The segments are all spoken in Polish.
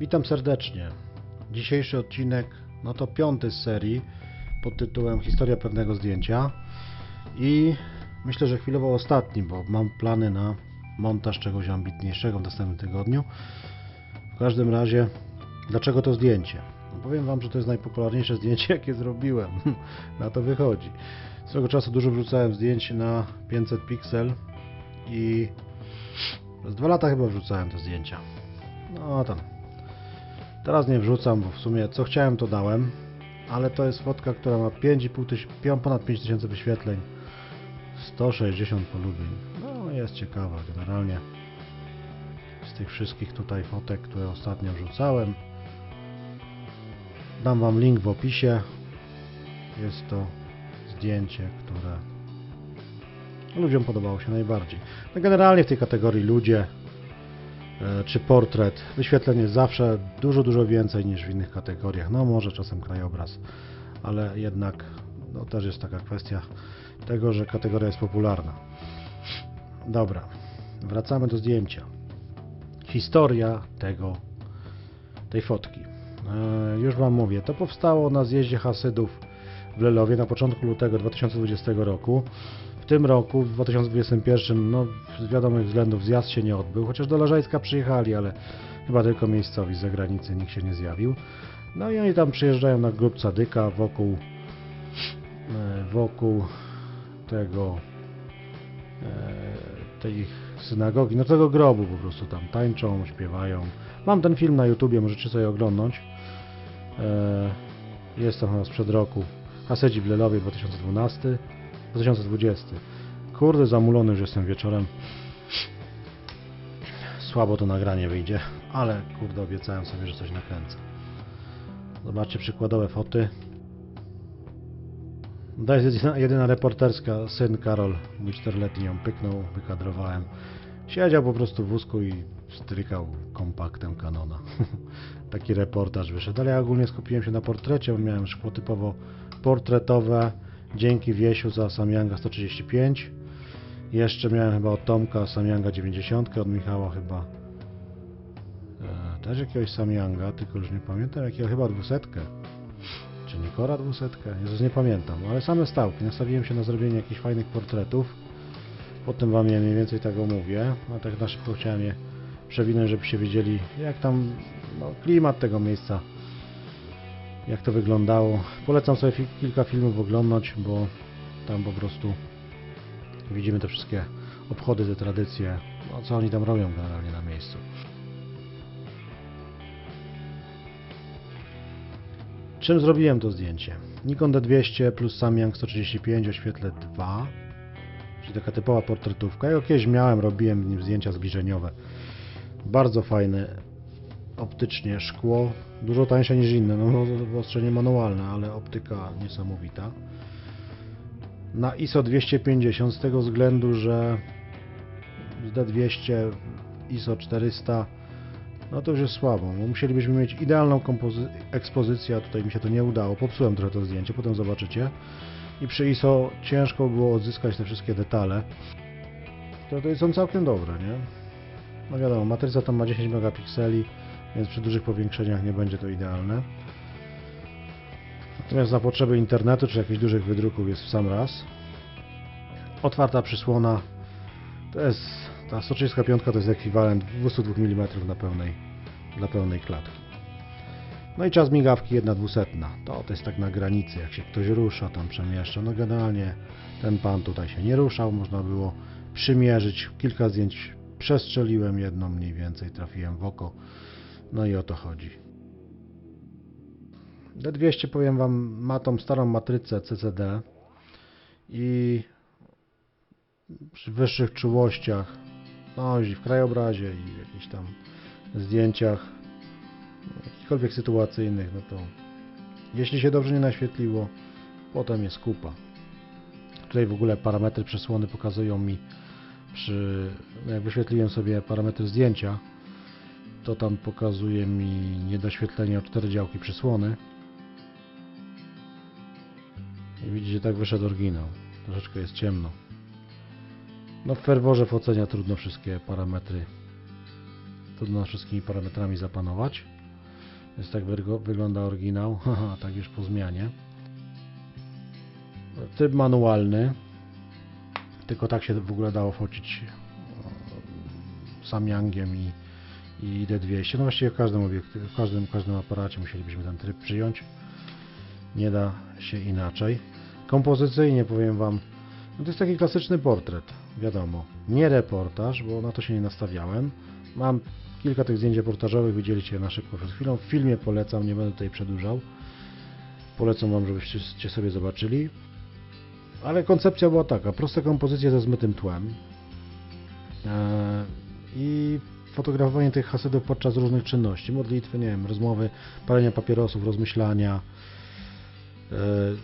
Witam serdecznie. Dzisiejszy odcinek, no to piąty z serii pod tytułem Historia pewnego zdjęcia i myślę, że chwilowo ostatni, bo mam plany na montaż czegoś ambitniejszego w następnym tygodniu. W każdym razie, dlaczego to zdjęcie? No powiem Wam, że to jest najpopularniejsze zdjęcie, jakie zrobiłem. na to wychodzi. Swego czasu dużo wrzucałem zdjęć na 500 piksel i z dwa lata chyba wrzucałem te zdjęcia. No tam. Teraz nie wrzucam, bo w sumie co chciałem to dałem, ale to jest fotka, która ma 5,5 tyś- pią- ponad 5000 wyświetleń, 160 polubień. No jest ciekawa generalnie. Z tych wszystkich tutaj fotek, które ostatnio wrzucałem. Dam Wam link w opisie. Jest to zdjęcie, które ludziom podobało się najbardziej. No generalnie w tej kategorii ludzie czy portret, wyświetleń jest zawsze dużo, dużo więcej niż w innych kategoriach. No może czasem krajobraz, ale jednak no, też jest taka kwestia tego, że kategoria jest popularna. Dobra, wracamy do zdjęcia. Historia tego, tej fotki. E, już Wam mówię, to powstało na zjeździe Hasydów w Lelowie na początku lutego 2020 roku. W tym roku, w 2021, no z wiadomych względów zjazd się nie odbył, chociaż do Leżajska przyjechali, ale chyba tylko miejscowi z zagranicy, nikt się nie zjawił. No i oni tam przyjeżdżają na grób Sadyka wokół e, wokół tego e, tej synagogi, no tego grobu po prostu tam tańczą, śpiewają. Mam ten film na YouTubie, możecie sobie oglądnąć. E, Jest to chyba sprzed roku. Hasedzi w Lelowie 2012 2020. Kurde, zamulony już jestem wieczorem. Słabo to nagranie wyjdzie, ale kurde, obiecałem sobie, że coś nakręcę. Zobaczcie przykładowe foty. To jest jedyna, jedyna reporterska, syn Karol, mój czteroletni, ją pyknął, wykadrowałem. Siedział po prostu w wózku i strykał kompaktem Canona. Taki reportaż wyszedł, ale ja ogólnie skupiłem się na portrecie, bo miałem szkło typowo portretowe. Dzięki Wiesiu za Samyanga 135. Jeszcze miałem chyba od Tomka Samyanga 90, od Michała chyba e, też jakiegoś Samyanga, tylko już nie pamiętam jakiego, chyba 200. Czy Nikora 200? Jezus nie pamiętam, ale same stałki. Nastawiłem się na zrobienie jakichś fajnych portretów. Potem Wam je mniej więcej tak omówię, a tak na szybko chciałem je przewinąć, żebyście wiedzieli jak tam no, klimat tego miejsca jak to wyglądało. Polecam sobie kilka filmów oglądać, bo tam po prostu widzimy te wszystkie obchody, te tradycje, no, co oni tam robią generalnie na miejscu. Czym zrobiłem to zdjęcie? Nikon D200 plus Samyang 135 o świetle 2, czyli taka typowa portretówka. Ja kiedyś miałem, robiłem w nim zdjęcia zbliżeniowe. Bardzo fajne optycznie szkło, dużo tańsze niż inne, no no, wyostrzenie manualne, ale optyka niesamowita. Na ISO 250 z tego względu, że z D200 ISO 400 no to już jest słabo, bo musielibyśmy mieć idealną ekspozycję, a tutaj mi się to nie udało, popsułem trochę to zdjęcie, potem zobaczycie i przy ISO ciężko było odzyskać te wszystkie detale, które to są całkiem dobre, nie? No wiadomo, matryca tam ma 10 megapikseli, więc przy dużych powiększeniach nie będzie to idealne. Natomiast na potrzeby internetu czy jakichś dużych wydruków jest w sam raz. Otwarta przysłona to jest ta 135 to jest ekwiwalent 202 mm na pełnej, dla pełnej klatki. No i czas migawki 1,200. To, to jest tak na granicy, jak się ktoś rusza, tam przemieszcza. No generalnie ten pan tutaj się nie ruszał, można było przymierzyć. Kilka zdjęć przestrzeliłem, jedno mniej więcej trafiłem w oko. No i o to chodzi. D200 powiem Wam ma tą starą matrycę CCD i przy wyższych czułościach, no i w krajobrazie i w jakichś tam zdjęciach jakichkolwiek sytuacyjnych, no to jeśli się dobrze nie naświetliło, potem jest kupa. Tutaj w ogóle parametry przesłony pokazują mi przy, no jak wyświetliłem sobie parametry zdjęcia, to tam pokazuje mi niedoświetlenie o 4 działki przysłony. I widzicie, tak wyszedł oryginał. Troszeczkę jest ciemno. No w ferworze w ocenia trudno wszystkie parametry, trudno wszystkimi parametrami zapanować. Jest tak wygląda oryginał, tak już po zmianie. Tryb manualny, tylko tak się w ogóle dało focić Samyangiem i, i D200. No właściwie w każdym w każdym, każdym aparacie musielibyśmy ten tryb przyjąć. Nie da się inaczej. Kompozycyjnie powiem Wam, no to jest taki klasyczny portret, wiadomo. Nie reportaż, bo na to się nie nastawiałem. Mam kilka tych zdjęć reportażowych, widzieliście je na szybko przed chwilą. W filmie polecam, nie będę tutaj przedłużał. Polecam Wam, żebyście sobie zobaczyli. Ale koncepcja była taka, proste kompozycje ze zmytym tłem eee, i fotografowanie tych hasedów podczas różnych czynności, modlitwy, nie wiem, rozmowy, palenia papierosów, rozmyślania. Eee,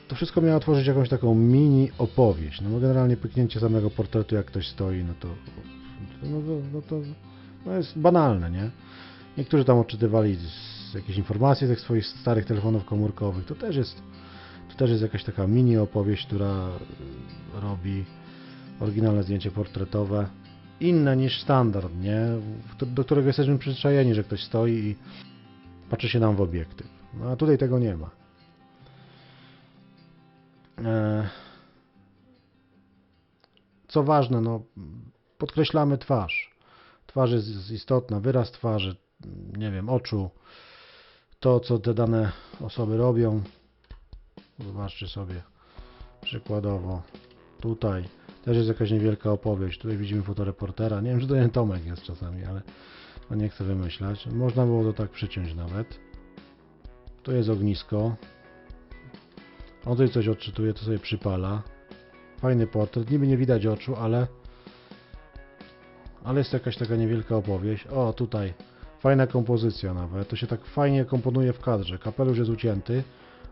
to wszystko miało tworzyć jakąś taką mini opowieść. No bo generalnie pyknięcie samego portretu, jak ktoś stoi, no to, no no to no jest banalne, nie? Niektórzy tam odczytywali jakieś informacje z tych swoich starych telefonów komórkowych. To też jest, to też jest jakaś taka mini opowieść, która robi oryginalne zdjęcie portretowe. Inne niż standard, nie? Do którego jesteśmy przyzwyczajeni, że ktoś stoi i patrzy się nam w obiektyw. No a tutaj tego nie ma. E, Co ważne, no, podkreślamy twarz. Twarz jest istotna, wyraz twarzy, nie wiem, oczu, to co te dane osoby robią. Zobaczcie sobie przykładowo tutaj też jest jakaś niewielka opowieść. Tutaj widzimy fotoreportera. Nie wiem, czy to nie Tomek jest czasami, ale no nie chcę wymyślać. Można było to tak przyciąć nawet. Tu jest ognisko. On tutaj coś odczytuje, to sobie przypala. Fajny portret. Niby nie widać oczu, ale ale jest jakaś taka niewielka opowieść. O, tutaj fajna kompozycja nawet. To się tak fajnie komponuje w kadrze. Kapelusz jest ucięty,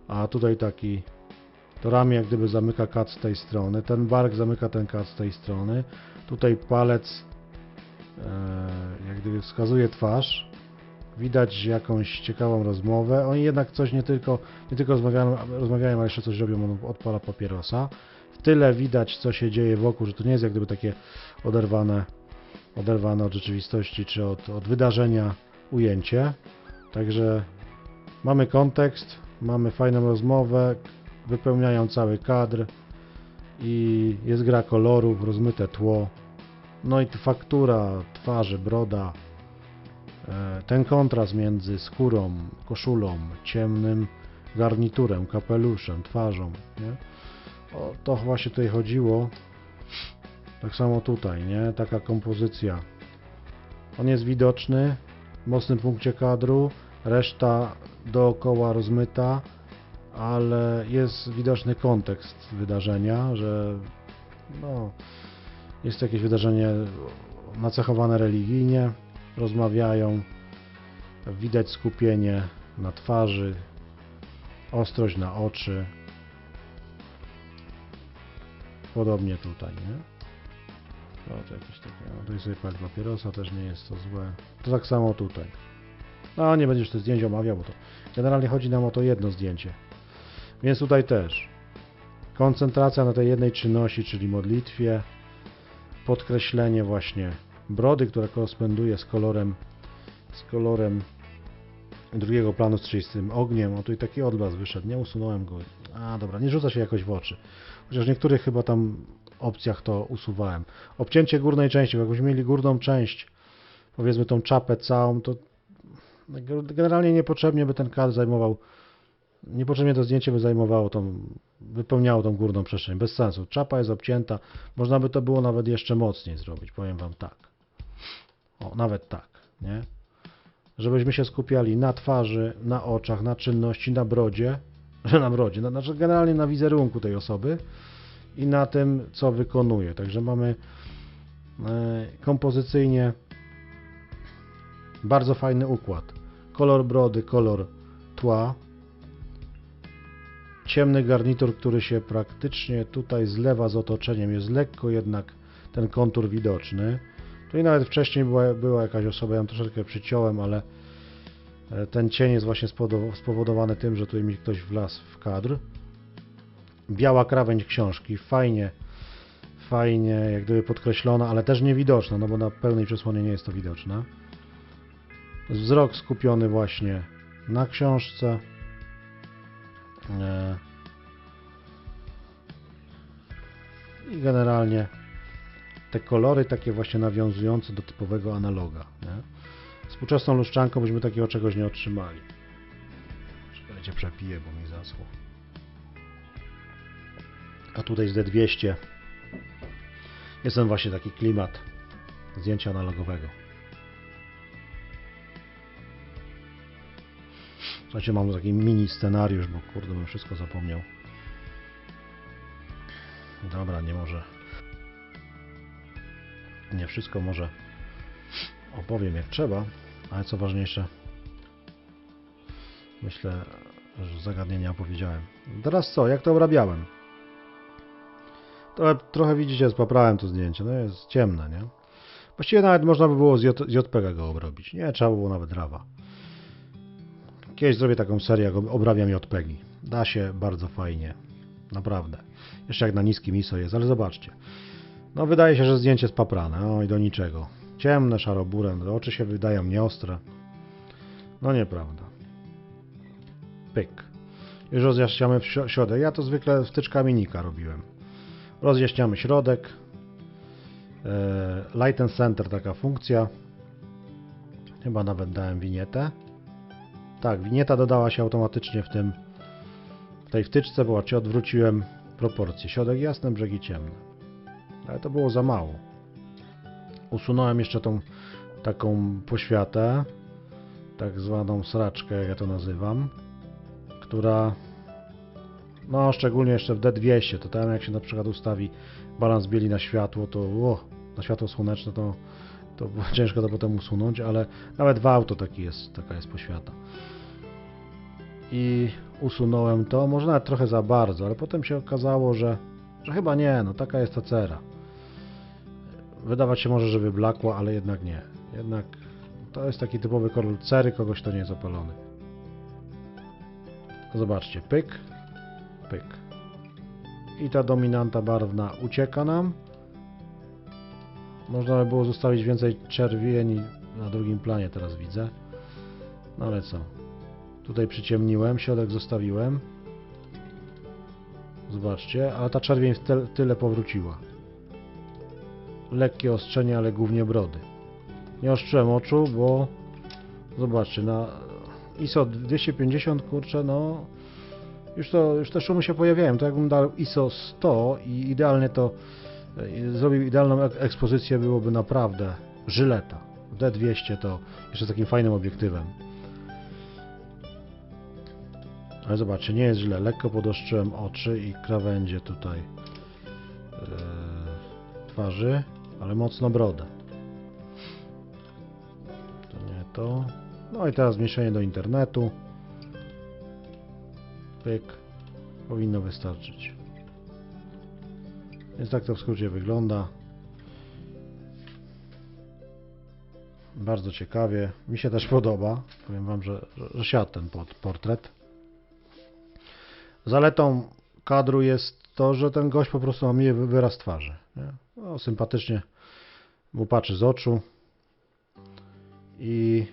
a tutaj taki to ramię jak gdyby zamyka kat z tej strony. Ten bark zamyka ten kat z tej strony. Tutaj palec e, jak gdyby wskazuje twarz. Widać jakąś ciekawą rozmowę. Oni jednak coś nie tylko, nie tylko rozmawiają, rozmawiają, ale jeszcze coś robią. On odpala papierosa. W tyle widać, co się dzieje wokół, że to nie jest jak gdyby takie oderwane oderwane od rzeczywistości czy od, od wydarzenia ujęcie. Także mamy kontekst, mamy fajną rozmowę, wypełniają cały kadr i jest gra kolorów, rozmyte tło. No i faktura twarzy, broda, e, ten kontrast między skórą, koszulą, ciemnym garniturem, kapeluszem, twarzą. Nie? O to właśnie tutaj chodziło. Tak samo tutaj, nie? Taka kompozycja. On jest widoczny w mocnym punkcie kadru, reszta dookoła rozmyta, ale jest widoczny kontekst wydarzenia, że no, jest to jakieś wydarzenie nacechowane religijnie, rozmawiają, widać skupienie na twarzy, ostrość na oczy. Podobnie tutaj, nie? No to jakieś takie, no tutaj sobie pali papierosa, też nie jest to złe. To tak samo tutaj. No nie będziesz te zdjęć omawiał, bo to generalnie chodzi nam o to jedno zdjęcie. Więc tutaj też koncentracja na tej jednej czynności, czyli modlitwie, podkreślenie właśnie brody, która koresponduje z kolorem z kolorem drugiego planu, czyli z tym ogniem. O, tutaj taki odblask wyszedł, nie usunąłem go. A dobra, nie rzuca się jakoś w oczy. Chociaż w niektórych chyba tam opcjach to usuwałem. Obcięcie górnej części, bo jakbyśmy mieli górną część, powiedzmy tą czapę całą, to generalnie niepotrzebnie by ten kadr zajmował, niepotrzebnie to zdjęcie by zajmowało tą, wypełniało tą górną przestrzeń, bez sensu. Czapa jest obcięta, można by to było nawet jeszcze mocniej zrobić, powiem Wam tak. O, nawet tak, nie? Żebyśmy się skupiali na twarzy, na oczach, na czynności, na brodzie, na brodzie, na, znaczy generalnie na wizerunku tej osoby, i na tym, co wykonuje. Także mamy e, kompozycyjnie bardzo fajny układ. Kolor brody, kolor tła. Ciemny garnitur, który się praktycznie tutaj zlewa z otoczeniem. Jest lekko jednak ten kontur widoczny. Tu i nawet wcześniej była, była jakaś osoba, ja ją troszeczkę przyciąłem, ale e, ten cień jest właśnie spowodow- spowodowany tym, że tutaj mi ktoś wlazł w kadr biała krawędź książki, fajnie, fajnie jak gdyby podkreślona, ale też niewidoczna, no bo na pełnej przesłonie nie jest to widoczne. Wzrok skupiony właśnie na książce. I generalnie te kolory takie właśnie nawiązujące do typowego analoga. Nie? Współczesną luszczanką byśmy takiego czegoś nie otrzymali. Czekajcie, przepiję, bo mi zasło. A tutaj z D200 jest ten właśnie taki klimat zdjęcia analogowego. Słuchajcie, mam taki mini scenariusz, bo kurde bym wszystko zapomniał. Dobra, nie może. Nie wszystko może opowiem jak trzeba, ale co ważniejsze, myślę, że zagadnienia opowiedziałem. Teraz co? Jak to obrabiałem? To trochę widzicie, poprawiłem to zdjęcie. No jest ciemne, nie? Właściwie nawet można by było z, J, go obrobić. Nie, trzeba było nawet RAWa. Kiedyś zrobię taką serię, jak obrabiam JPEGi. Da się bardzo fajnie. Naprawdę. Jeszcze jak na niskim ISO jest, ale zobaczcie. No wydaje się, że zdjęcie jest paprane. No i do niczego. Ciemne, szaroburem, oczy się wydają nieostre. No nieprawda. Pyk. Już rozjaśniamy środek. Ja to zwykle wtyczkami Nika robiłem. Rozjaśniamy środek. E, Light and Center taka funkcja. Chyba nawet dałem winietę. Tak, winieta dodała się automatycznie w tym w tej wtyczce, bo zobaczcie, odwróciłem proporcje. Środek jasny, brzegi ciemne. Ale to było za mało. Usunąłem jeszcze tą taką poświatę, tak zwaną sraczkę, jak ja to nazywam, która no szczególnie jeszcze w D200, to tam jak się na przykład ustawi balans bieli na światło, to o, na światło słoneczne to, to ciężko to potem usunąć, ale nawet w auto taki jest, taka jest poświata. I usunąłem to, może nawet trochę za bardzo, ale potem się okazało, że, że chyba nie, no taka jest ta cera. Wydawać się może, że wyblakła, ale jednak nie. Jednak to jest taki typowy kolor cery kogoś, kto nie jest opalony. Zobaczcie, pyk, pyk. I ta dominanta barwna ucieka nam. Można by było zostawić więcej czerwieni na drugim planie, teraz widzę. No ale co? Tutaj przyciemniłem, środek zostawiłem. Zobaczcie, ale ta czerwień w tyle powróciła. Lekkie ostrzenie, ale głównie brody. Nie ostrzyłem oczu, bo zobaczcie, na ISO 250, kurczę, no już, to, już te szumy się pojawiają. To jakbym dał ISO 100 i idealnie to zrobił idealną ek- ekspozycję, byłoby naprawdę żyleta. D200 to jeszcze z takim fajnym obiektywem. Ale zobaczcie, nie jest źle. Lekko podoszczyłem oczy i krawędzie tutaj e, twarzy, ale mocno brodę. To nie to. No i teraz zmniejszenie do internetu. Pyk. Powinno wystarczyć. Więc tak to w skrócie wygląda. Bardzo ciekawie. Mi się też podoba. Powiem Wam, że, że, siadł ten portret. Zaletą kadru jest to, że ten gość po prostu ma miły wyraz twarzy. No, sympatycznie mu patrzy z oczu. I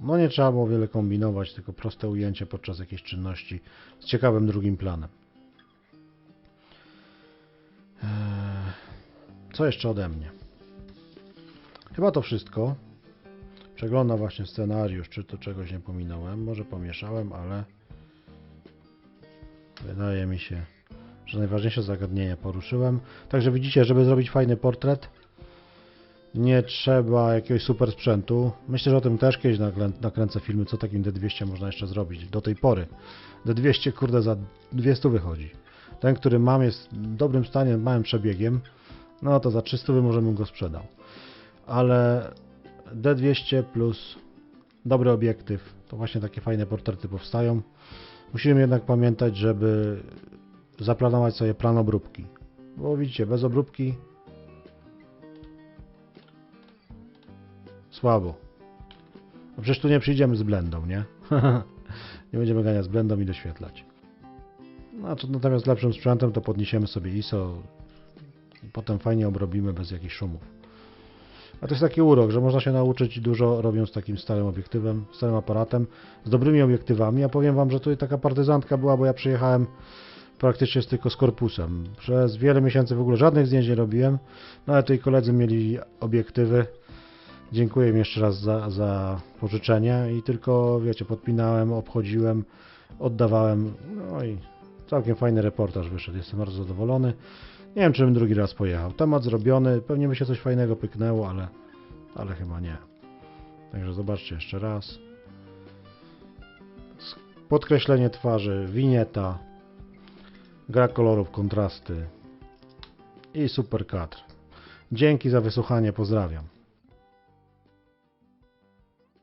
no nie trzeba było wiele kombinować, tylko proste ujęcie podczas jakiejś czynności z ciekawym drugim planem. Eee, Co jeszcze ode mnie? Chyba to wszystko. Przeglądam właśnie scenariusz, czy to czegoś nie pominąłem. Może pomieszałem, ale wydaje mi się, że najważniejsze zagadnienia poruszyłem. Także widzicie, żeby zrobić fajny portret, nie trzeba jakiegoś super sprzętu. Myślę, że o tym też kiedyś nakręcę filmy, co takim D200 można jeszcze zrobić do tej pory. D200 kurde za 200 wychodzi. Ten, który mam jest w dobrym stanie, małym przebiegiem, no to za 300 możemy go sprzedał. Ale D200 plus dobry obiektyw, to właśnie takie fajne portrety powstają. Musimy jednak pamiętać, żeby zaplanować sobie plan obróbki. Bo widzicie, bez obróbki słabo. No przecież tu nie przyjdziemy z blendą, nie? nie będziemy ganiać z blendą i doświetlać. To natomiast lepszym sprzętem to podniesiemy sobie ISO i potem fajnie obrobimy bez jakichś szumów. A to jest taki urok, że można się nauczyć dużo robiąc takim starym obiektywem, starym aparatem, z dobrymi obiektywami. Ja powiem Wam, że tutaj taka partyzantka była, bo ja przyjechałem praktycznie z tylko z korpusem. Przez wiele miesięcy w ogóle żadnych zdjęć nie robiłem, no ale tutaj koledzy mieli obiektywy. Dziękuję im jeszcze raz za, za pożyczenie i tylko, wiecie, podpinałem, obchodziłem, oddawałem, no i całkiem fajny reportaż wyszedł, jestem bardzo zadowolony. Nie wiem, czy bym drugi raz pojechał. Temat zrobiony, pewnie by się coś fajnego pyknęło, ale, ale chyba nie. Także zobaczcie jeszcze raz. Podkreślenie twarzy, winieta, gra kolorów, kontrasty i super kadr. Dzięki za wysłuchanie, pozdrawiam.